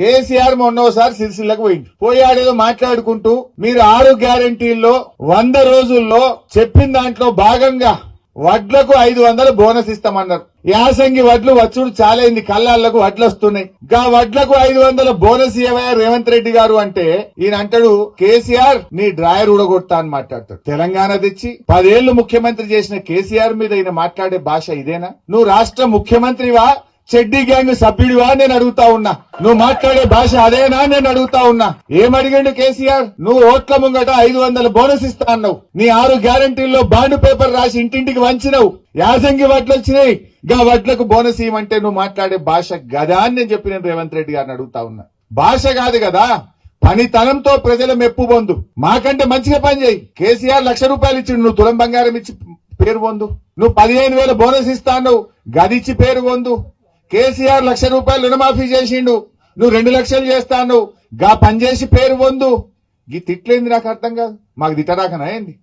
కేసీఆర్ మొన్నోసారి సిరిసిల్లకు పోయింది పోయాడేదో మాట్లాడుకుంటూ మీరు ఆరు గ్యారంటీల్లో వంద రోజుల్లో చెప్పిన దాంట్లో భాగంగా వడ్లకు ఐదు వందలు బోనస్ ఇస్తామన్నారు. యాసంగి వడ్లు వచ్చుడు చాలైంది కళ్ళాళ్ళకు వడ్లు వస్తున్నాయి. గా వడ్లకు ఐదు వందల బోనస్ ఇవ్వయా రేవంత్ రెడ్డి గారు అంటే ఈయన అంటాడు కేసీఆర్ నీ డ్రాయర్ ఊడగొడతా అని మాట్లాడతాడు. తెలంగాణ తెచ్చి పదేళ్ళు ముఖ్యమంత్రి చేసిన కేసీఆర్ మీద ఈయన మాట్లాడే భాష ఇదేనా? నువ్వు రాష్ట్ర ముఖ్యమంత్రివా? చెడ్డి గ్యాంగ్ సభ్యుడివా నేను అడుగుతా ఉన్నా. నువ్వు మాట్లాడే భాష అదేనా నేను అడుగుతా ఉన్నా. ఏమడిగిండు కేసీఆర్? నువ్వు ఓట్ల ముంగట ఐదు వందల బోనస్ ఇస్తా అన్నావు. నీ ఆరు గ్యారంటీల్లో బాండ్ పేపర్ రాసి ఇంటింటికి వంచినవు. యాసంగి వడ్లు వచ్చినాయి. గా వడ్లకు బోనస్ ఇవ్వమంటే నువ్వు మాట్లాడే భాష గదా అని నేను చెప్పి నేను రేవంత్ రెడ్డి గారిని అడుగుతా ఉన్నా. భాష కాదు కదా. పనితనంతో ప్రజల మెప్పు పొందు మాకంటే మంచిగా పని చేయి. కేసీఆర్ లక్ష రూపాయలు ఇచ్చిండు. నువ్వు తులం బంగారం ఇచ్చి పేరు పొందు నువ్వు పదిహేను వేల బోనస్ ఇస్తాను గదిచ్చి పేరు పొందు కేసీఆర్ లక్ష రూపాయలు రుణమాఫీ చేసిండు. నువ్వు రెండు లక్షలు చేస్తాను గా పనిచేసి పేరు పొందు. గీ తిట్లేంది నాకు అర్థం కాదు. మాకు తిట్టరాకనా ఏంది?